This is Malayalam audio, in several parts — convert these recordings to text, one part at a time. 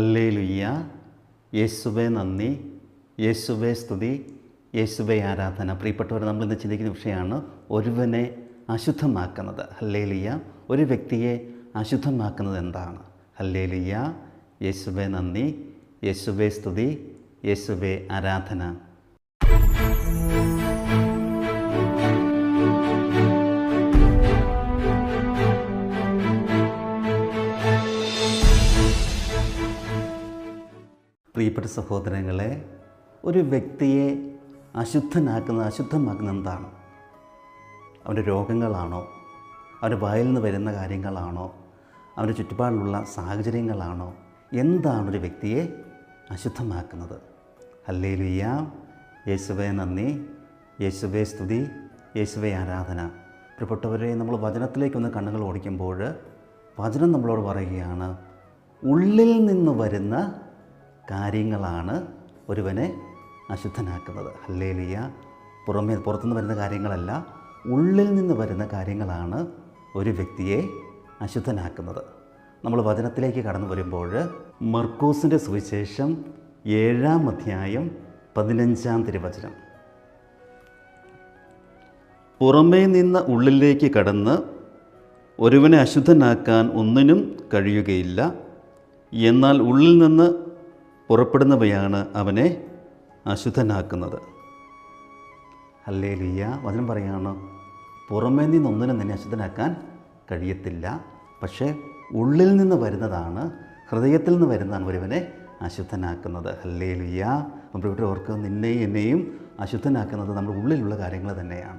ഹല്ലേലുയ്യ യേശുവെ നന്ദി. യേശുവെ സ്തുതി. യേശുവെ ആരാധന. പ്രിയപ്പെട്ടവർ നമ്മൾ ഇന്ന് ചിന്തിക്കുന്ന വിഷയമാണ് ഒരുവനെ അശുദ്ധമാക്കുന്നത്. ഹല്ലേലുയ്യ ഒരു വ്യക്തിയെ അശുദ്ധമാക്കുന്നത് എന്താണ്? ഹല്ലേലുയ്യ യേശുവെ നന്ദി. യേശുവെ സ്തുതി. യേശുവെ ആരാധന. പ്രിയപ്പെട്ട സഹോദരങ്ങളെ ഒരു വ്യക്തിയെ അശുദ്ധനാക്കുന്നത് അശുദ്ധമാക്കുന്നത് എന്താണ്? അവന്റെ രോഗങ്ങളാണോ? അവന്റെ വായിൽ നിന്ന് വരുന്ന കാര്യങ്ങളാണോ? അവന്റെ ചുറ്റുപാടിലുള്ള സാഹചര്യങ്ങളാണോ? എന്താണ് ഒരു വ്യക്തിയെ അശുദ്ധമാക്കുന്നത്? അല്ലേ ലുയ്യ യേശുവെ നന്ദി. യേശുവെ സ്തുതി. യേശുവെ ആരാധന. പ്രിയപ്പെട്ടവരെ നമ്മൾ വചനത്തിലേക്ക് വചനത്തിലേക്കൊന്ന് കണ്ണുകൾ ഓടിക്കുമ്പോൾ വചനം നമ്മളോട് പറയുകയാണ് ഉള്ളിൽ നിന്ന് വരുന്ന കാര്യങ്ങളാണ് ഒരുവനെ അശുദ്ധനാക്കുന്നത്. ഹല്ലേലിയ. പുറമേ പുറത്തുനിന്ന് വരുന്ന കാര്യങ്ങളല്ല ഉള്ളിൽ നിന്ന് വരുന്ന കാര്യങ്ങളാണ് ഒരു വ്യക്തിയെ അശുദ്ധനാക്കുന്നത്. നമ്മൾ വചനത്തിലേക്ക് കടന്നു വരുമ്പോൾ മർക്കൂസിന്റെ സുവിശേഷം ഏഴാം അധ്യായം പതിനഞ്ചാം തിരുവചനം. പുറമേ നിന്ന് ഉള്ളിലേക്ക് കടന്ന് ഒരുവനെ അശുദ്ധനാക്കാൻ ഒന്നിനും കഴിയുകയില്ല. എന്നാൽ ഉള്ളിൽ നിന്ന് പുറപ്പെടുന്നവയാണ് അവനെ അശുദ്ധനാക്കുന്നത്. അല്ലേ ലിയ വചനം പറയാണ് പുറമേ നിന്നൊന്നിനും നിന്നെ അശുദ്ധനാക്കാൻ കഴിയത്തില്ല. പക്ഷേ ഉള്ളിൽ നിന്ന് വരുന്നതാണ് ഹൃദയത്തിൽ നിന്ന് വരുന്നതാണ് ഒരുവനെ അശുദ്ധനാക്കുന്നത്. അല്ലേ ലിയ ഇവിടെ ഓർക്ക് നിന്നെയും എന്നെയും അശുദ്ധനാക്കുന്നത് നമ്മുടെ ഉള്ളിലുള്ള കാര്യങ്ങൾ തന്നെയാണ്.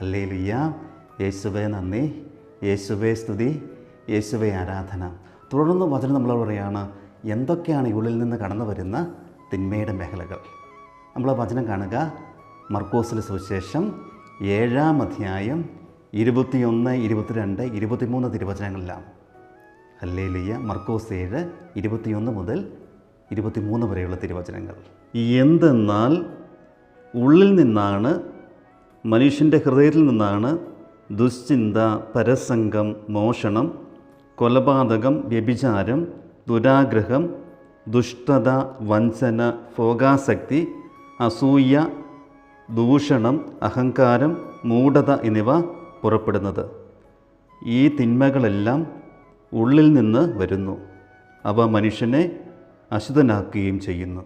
അല്ലേ ലിയ യേശുവേ നന്ദി. യേശുവേ സ്തുതി. യേശുവേ ആരാധന. തുടർന്ന് വചനം നമ്മൾ പറയാണ് എന്തൊക്കെയാണ് ഇവളിൽ നിന്ന് കടന്നു വരുന്ന തിന്മയുടെ മേഖലകൾ? നമ്മൾ വചനം കാണുക. മർക്കോസിലെ സുവിശേഷം ഏഴാം അധ്യായം ഇരുപത്തിയൊന്ന് ഇരുപത്തിരണ്ട് ഇരുപത്തിമൂന്ന് തിരുവചനങ്ങളിലാണ് ഹല്ലേലിയ. മർക്കോസ് ഏഴ് ഇരുപത്തിയൊന്ന് മുതൽ ഇരുപത്തിമൂന്ന് വരെയുള്ള തിരുവചനങ്ങൾ. എന്തെന്നാൽ ഉള്ളിൽ നിന്നാണ് മനുഷ്യന്റെ ഹൃദയത്തിൽ നിന്നാണ് ദുശ്ചിന്ത പരസംഗം മോഷണം കൊലപാതകം വ്യഭിചാരം ദുരാഗ്രഹം ദുഷ്ടത വഞ്ചന ഭോഗാസക്തി അസൂയ ദൂഷണം അഹങ്കാരം മൂഢത എന്നിവ പുറപ്പെടുന്നത്. ഈ തിന്മകളെല്ലാം ഉള്ളിൽ നിന്ന് വരുന്നു. അവ മനുഷ്യനെ അശുദ്ധനാക്കുകയും ചെയ്യുന്നു.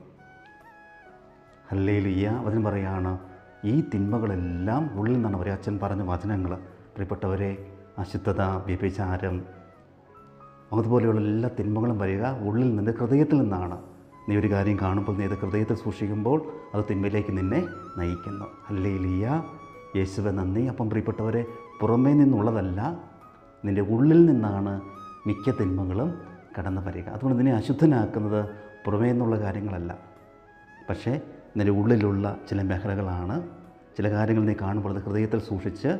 ഹല്ലേലിയ വചനം പറയാണ് ഈ തിന്മകളെല്ലാം ഉള്ളിൽ നിന്നാണ്. പറയുക അച്ഛൻ പറഞ്ഞ വചനങ്ങൾ പ്രിയപ്പെട്ടവരെ അശുദ്ധത വ്യഭിചാരം അതുപോലെയുള്ള എല്ലാ തിന്മകളും വരിക ഉള്ളിൽ നിന്ന് ഹൃദയത്തിൽ നിന്നാണ്. നീ ഒരു കാര്യം കാണുമ്പോൾ നീ അത് ഹൃദയത്തിൽ സൂക്ഷിക്കുമ്പോൾ അത് തിന്മയിലേക്ക് നിന്നെ നയിക്കുന്നു. അല്ലേ ലിയ യേശുവെ നന്ദി. അപ്പം പ്രിയപ്പെട്ടവരെ പുറമേ നിന്നുള്ളതല്ല നിന്റെ ഉള്ളിൽ നിന്നാണ് മിക്ക തിന്മകളും കടന്നു വരിക. അതുകൊണ്ട് നിന്നെ അശുദ്ധനാക്കുന്നത് പുറമേ നിന്നുള്ള കാര്യങ്ങളല്ല. പക്ഷേ നിന്റെ ഉള്ളിലുള്ള ചില മേഖലകളാണ്. ചില കാര്യങ്ങൾ നീ കാണുമ്പോൾ അത് ഹൃദയത്തിൽ സൂക്ഷിച്ച്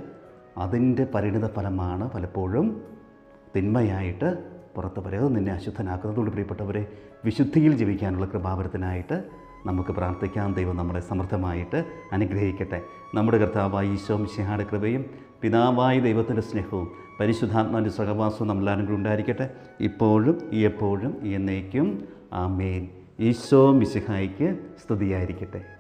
അതിന്റെ പരിണിത ഫലമാണ് പലപ്പോഴും തിന്മയായിട്ട് പുറത്ത് വരിക അത് നിന്നെ അശുദ്ധനാക്കുന്നതുകൊണ്ട് പ്രിയപ്പെട്ടവരെ വിശുദ്ധിയിൽ ജീവിക്കാനുള്ള കൃപാവരത്തിനായിട്ട് നമുക്ക് പ്രാർത്ഥിക്കാം. ദൈവം നമ്മളെ സമൃദ്ധമായിട്ട് അനുഗ്രഹിക്കട്ടെ. നമ്മുടെ കർത്താവായ ഈശോ മിശിഹാടെ കൃപയും പിതാവായ ദൈവത്തിന്റെ സ്നേഹവും പരിശുദ്ധാത്മാവിന്റെ സഹവാസവും നമ്മളാരും ഉണ്ടായിരിക്കട്ടെ. ഇപ്പോഴും എപ്പോഴും എന്നേക്കും. ആമേൻ. ഈശോ മിശിഹായിക്ക് സ്തുതിയായിരിക്കട്ടെ.